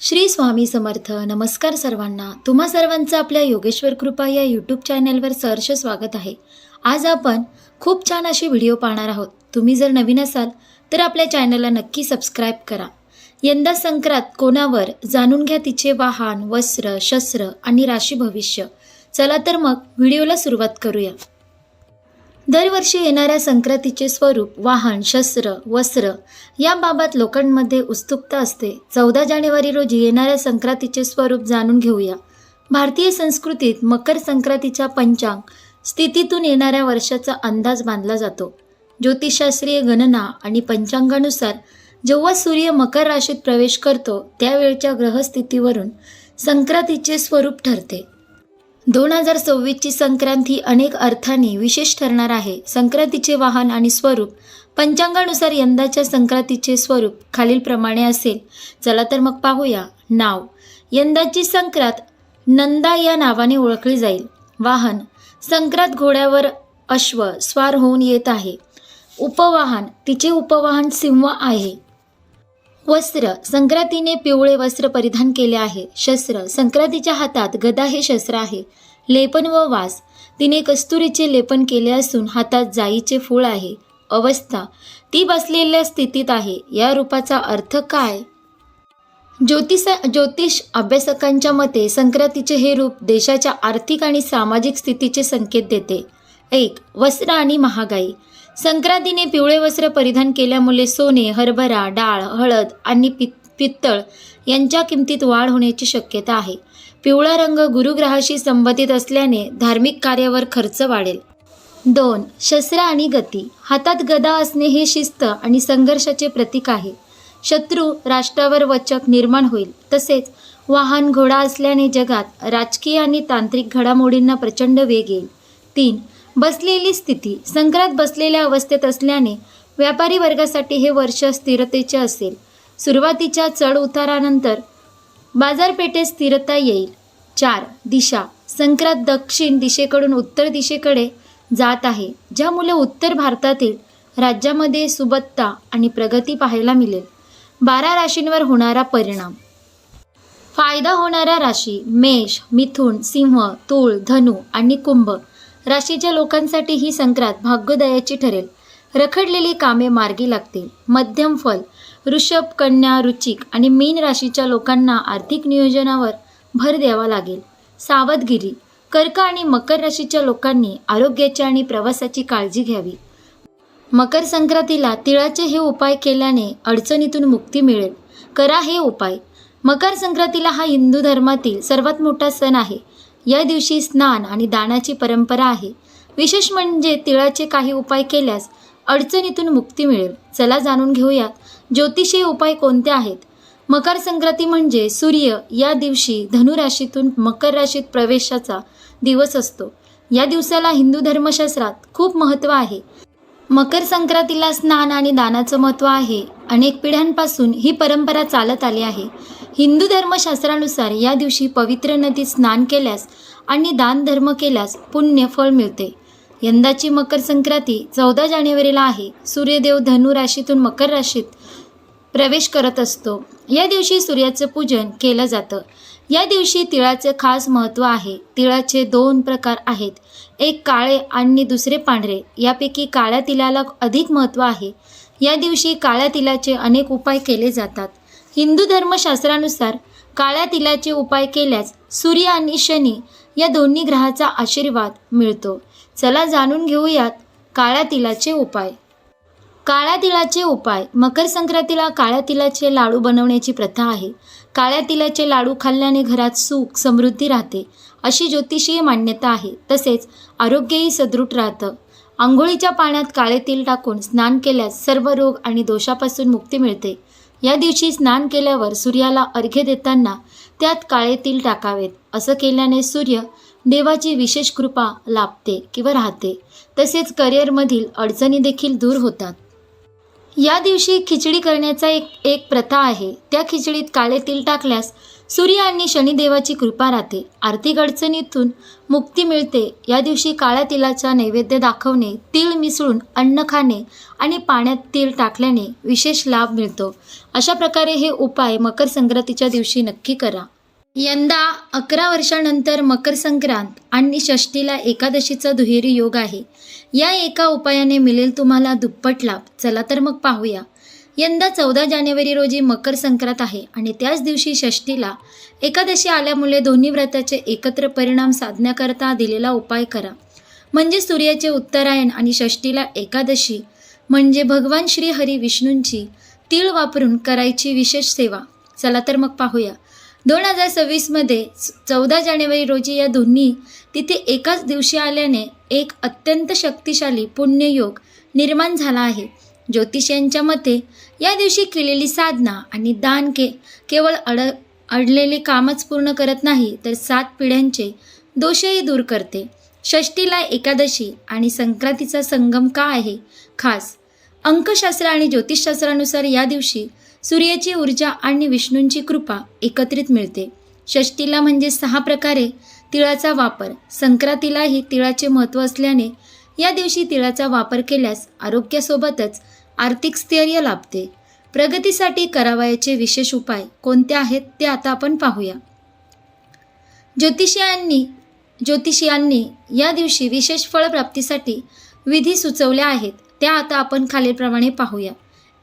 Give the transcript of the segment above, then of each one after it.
श्री स्वामी समर्थ. नमस्कार सर्वांना. तुम्हा सर्वांचं आपल्या योगेश्वर कृपा या यूट्यूब चॅनलवर सहर्ष स्वागत आहे. आज आपण खूप छान असे व्हिडिओ पाहणार आहोत. तुम्ही जर नवीन असाल तर आपल्या चॅनलला नक्की सबस्क्राईब करा. यंदा संक्रांत कोणावर जाणून घ्या तिचे वाहन वस्त्र शस्त्र आणि राशी भविष्य. चला तर मग व्हिडिओला सुरुवात करूया. दरवर्षी येणाऱ्या संक्रांतीचे स्वरूप वाहन शस्त्र वस्त्र याबाबत लोकांमध्ये उत्सुकता असते. चौदा जानेवारी रोजी येणाऱ्या संक्रांतीचे स्वरूप जाणून घेऊया. भारतीय संस्कृतीत मकर संक्रांतीच्या पंचांग स्थितीतून येणाऱ्या वर्षाचा अंदाज बांधला जातो. ज्योतिषशास्त्रीय गणना आणि पंचांगानुसार जेव्हा सूर्य मकर राशीत प्रवेश करतो त्यावेळच्या ग्रहस्थितीवरून संक्रांतीचे स्वरूप ठरते. दोन हजार सव्वीसची संक्रांत ही अनेक अर्थाने विशेष ठरणार आहे. संक्रांतीचे वाहन आणि स्वरूप पंचांगानुसार यंदाच्या संक्रांतीचे स्वरूप खालीलप्रमाणे असेल. चला तर मग पाहूया. नाव. यंदाची संक्रांत नंदा या नावाने ओळखली जाईल. वाहन. संक्रांत घोड्यावर अश्व स्वार होऊन येत आहे. उपवाहन. तिचे उपवाहन सिंह आहे. वस्त्र संक्रांतीने पिवळे वस्त्र परिधान केले आहे. शस्त्र संक्रांतीच्या हातात गदा हे शस्त्र आहे. लेपन व वास तिने कस्तुरीचे लेपन केले असून हातात जाईचे फूल आहे. अवस्था ती बसलेल्या स्थितीत आहे. या रूपाचा अर्थ काय? ज्योतिष ज्योतिष अभ्यासकांच्या मते संक्रांतीचे हे रूप देशाच्या आर्थिक आणि सामाजिक स्थितीचे संकेत देते. एक वस्त्र आणि महागाई. संक्रांतीने पिवळे वस्त्र परिधान केल्यामुळे सोने हरभरा डाळ हळद आणि पित पित्तळ यांच्या किमतीत वाढ होण्याची शक्यता आहे. पिवळा रंग गुरुग्रहाशी संबंधित असल्याने धार्मिक कार्यावर खर्च वाढेल. दोन शस्त्र आणि गती. हातात गदा असणे हे शिस्त आणि संघर्षाचे प्रतीक आहे. शत्रू राष्ट्रावर वचक निर्माण होईल. तसेच वाहन घोडा असल्याने जगात राजकीय आणि तांत्रिक घडामोडींना प्रचंड वेग येईल. तीन. बसलेली स्थिती. संक्रांत बसलेल्या अवस्थेत असल्याने व्यापारी वर्गासाठी हे वर्ष स्थिरतेचे असेल. सुरुवातीच्या चढ उतारानंतर बाजारपेठेत स्थिरता येईल. चार. दिशा. संक्रांत दक्षिण दिशेकडून उत्तर दिशेकडे जात आहे. ज्यामुळे उत्तर भारतातील राज्यामध्ये सुबत्ता आणि प्रगती पाहायला मिळेल. बारा राशींवर होणारा परिणाम. फायदा होणाऱ्या राशी. मेष मिथुन सिंह तूळ धनु आणि कुंभ. राशीच्या लोकांसाठी ही संक्रांत भाग्योदयाची ठरेल. रखडलेली कामे मार्गी लागतील. मध्यम फल ऋषभ कन्या रुचिक आणि मीन राशीच्या लोकांना आर्थिक नियोजनावर भर द्यावा लागेल. सावधगिरी कर्क आणि मकर राशीच्या लोकांनी आरोग्याची आणि प्रवासाची काळजी घ्यावी. मकर संक्रांतीला तिळाचे हे उपाय केल्याने अडचणीतून मुक्ती मिळेल. करा हे उपाय. मकर संक्रांतीला हा हिंदू धर्मातील सर्वात मोठा सण आहे. या दिवशी स्नान आणि दानाची परंपरा आहे. विशेष म्हणजे तिळाचे काही उपाय केल्यास अडचणीतून मुक्ती मिळेल. चला जाणून घेऊयात ज्योतिषीय उपाय कोणते आहेत? मकर संक्रांती म्हणजे सूर्य या दिवशी धनुराशीतून मकर राशीत प्रवेशाचा दिवस असतो. या दिवसाला हिंदू धर्मशास्त्रात खूप महत्त्व आहे. मकर संक्रांतीला स्नान आणि दानाचं महत्त्व आहे. अनेक पिढ्यांपासून ही परंपरा चालत आली आहे. हिंदू धर्मशास्त्रानुसार या दिवशी पवित्र नदीत स्नान केल्यास आणि दान धर्म केल्यास पुण्य फळ मिळते. यंदाची मकर संक्रांती चौदा जानेवारीला आहे. सूर्यदेव धनु राशीतून मकर राशीत प्रवेश करत असतो. या दिवशी सूर्याचं पूजन केलं जातं. या दिवशी तिळाचे खास महत्त्व आहे. तिळाचे दोन प्रकार आहेत. एक काळे आणि दुसरे पांढरे. यापैकी काळ्या तिलाला अधिक महत्त्व आहे. या दिवशी काळ्या तिलाचे अनेक उपाय केले जातात. हिंदू धर्मशास्त्रानुसार काळ्या तिलाचे उपाय केल्यास सूर्य आणि शनी या दोन्ही ग्रहाचा आशीर्वाद मिळतो. चला जाणून घेऊयात काळ्या तिलाचे उपाय. काळ्या तिळाचे उपाय. मकर संक्रांतीला काळ्या तिळाचे लाडू बनवण्याची प्रथा आहे. काळ्या तिळाचे लाडू खाल्ल्याने घरात सुख समृद्धी राहते अशी ज्योतिषीय मान्यता आहे. तसेच आरोग्यही सदृढ राहतं. आंघोळीच्या पाण्यात काळे तेल टाकून स्नान केल्यास सर्व रोग आणि दोषापासून मुक्ती मिळते. या दिवशी स्नान केल्यावर सूर्याला अर्घ्य देताना त्यात काळे तिल टाकावेत. असं केल्याने सूर्य देवाची विशेष कृपा लाभते किंवा राहते. तसेच करिअरमधील अडचणी देखील दूर होतात. या दिवशी खिचडी करण्याचा एक एक प्रथा आहे. त्या खिचडीत काळे तिल टाकल्यास सूर्य आणि शनिदेवाची कृपा राहते. आर्थिक अडचणीतून मुक्ती मिळते. या दिवशी काळ्या तिलाचा नैवेद्य दाखवणे तीळ मिसळून अन्न खाणे आणि पाण्यात तिळ टाकल्याने विशेष लाभ मिळतो. अशा प्रकारे हे उपाय मकर संक्रांतीच्या दिवशी नक्की करा. यंदा अकरा वर्षानंतर मकर संक्रांत आणि षष्टीला एकादशीचा दुहेरी योग आहे. या एका उपायाने मिळेल तुम्हाला दुप्पट लाभ. चला तर मग पाहूया. यंदा चौदा जानेवारी रोजी मकर संक्रांत आहे आणि त्याच दिवशी षष्टीला एकादशी आल्यामुळे दोन्ही व्रताचे एकत्र परिणाम साधण्याकरता दिलेला उपाय करा. म्हणजे सूर्याचे उत्तरायण आणि षष्टीला एकादशी म्हणजे भगवान श्री हरी विष्णूंची तीळ वापरून करायची विशेष सेवा. चला तर मग पाहूया. दोन हजार सव्वीसमध्ये चौदा जानेवारी रोजी या दोन्ही तिथे एकाच दिवशी आल्याने एक अत्यंत शक्तिशाली पुण्ययोग निर्माण झाला आहे. ज्योतिषांच्या मते या दिवशी केलेली साधना आणि दान के केवळ अड अडलेले कामच पूर्ण करत नाही तर सात पिढ्यांचे दोषही दूर करते. षष्टीला एकादशी आणि संक्रांतीचा संगम का आहे? खास. अंकशास्त्र आणि ज्योतिषशास्त्रानुसार या दिवशी सूर्याची ऊर्जा आणि विष्णूंची कृपा एकत्रित मिळते. षष्टीला म्हणजे सहा प्रकारे तिळाचा वापर. संक्रांतीलाही तिळाचे महत्त्व असल्याने या दिवशी तिळाचा वापर केल्यास आरोग्यासोबतच आर्थिक स्थैर्य लाभते. प्रगतीसाठी करावयाचे विशेष उपाय कोणते आहेत ते आता आपण पाहूया. ज्योतिषीयांनी ज्योतिषियांनी या दिवशी विशेष फळप्राप्तीसाठी विधी सुचवल्या आहेत. त्या आता आपण खालीलप्रमाणे पाहूया.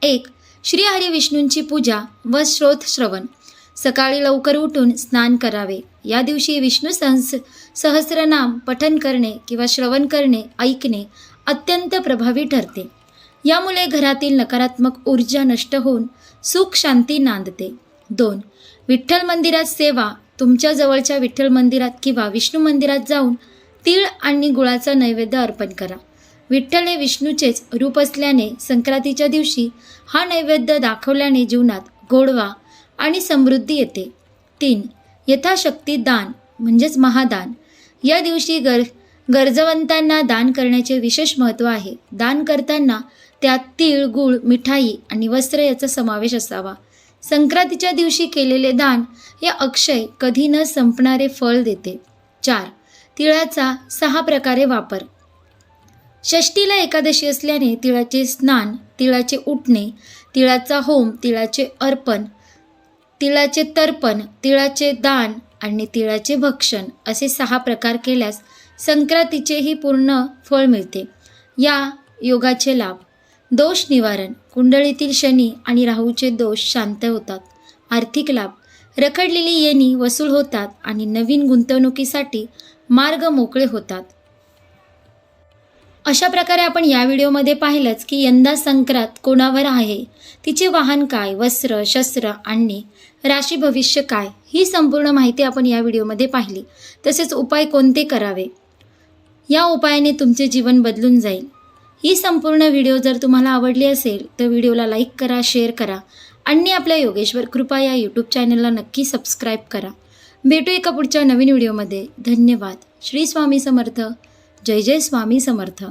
एक श्री हरी विष्णूंची पूजा व श्रोत श्रवण. सकाळी लवकर उठून स्नान करावे. या दिवशी विष्णू सहस सहस्रनाम पठन करणे किंवा श्रवण करणे ऐकणे अत्यंत प्रभावी ठरते. यामुळे घरातील नकारात्मक ऊर्जा नष्ट होऊन सुख शांती नांदते. दोन विठ्ठल मंदिरात सेवा. तुमच्या जवळच्या विठ्ठल मंदिरात किंवा विष्णू मंदिरात जाऊन तीळ आणि गुळाचा नैवेद्य अर्पण करा. विठ्ठल हे विष्णूचेच रूप असल्याने संक्रांतीच्या दिवशी हा नैवेद्य दाखवल्याने जीवनात गोडवा आणि समृद्धी येते. तीन यथाशक्ती दान म्हणजेच महादान. या दिवशी गर गरजवंतांना दान करण्याचे विशेष महत्त्व आहे. दान करताना त्यात तीळ गूळ मिठाई आणि वस्त्र याचा समावेश असावा. संक्रांतीच्या दिवशी केलेले दान हे अक्षय कधी न संपणारे फळ देते. चार तिळाचा सहा प्रकारे वापर. षष्टीला एकादशी असल्याने तिळाचे स्नान तिळाचे उठणे तिळाचा होम तिळाचे अर्पण तिळाचे तर्पण तिळाचे दान आणि तिळाचे भक्षण असे सहा प्रकार केल्यास संक्रांतीचेही पूर्ण फळ मिळते. या योगाचे लाभ. दोष निवारण. कुंडळीतील शनी आणि राहूचे दोष शांत होतात. आर्थिक लाभ. रखडलेली येणी वसूल होतात आणि नवीन गुंतवणुकीसाठी मार्ग मोकळे होतात. अशा प्रकारे आपण या व्हिडिओमध्ये पाहिलंच की यंदा संक्रांत कोणावर आहे तिचे वाहन काय वस्त्र शस्त्र आणि राशी भविष्य काय ही संपूर्ण माहिती आपण या व्हिडिओमध्ये पाहिली. तसेच उपाय कोणते करावे? या उपायाने तुमचे जीवन बदलून जाईल. ही संपूर्ण व्हिडिओ जर तुम्हाला आवडली असेल तर व्हिडिओला लाईक करा शेअर करा आणि आपल्या योगेश्वर कृपा या यूट्यूब चॅनलला नक्की सबस्क्राईब करा. भेटू एका पुढच्या नवीन व्हिडिओमध्ये. धन्यवाद. श्री स्वामी समर्थ. जय जय स्वामी समर्थ.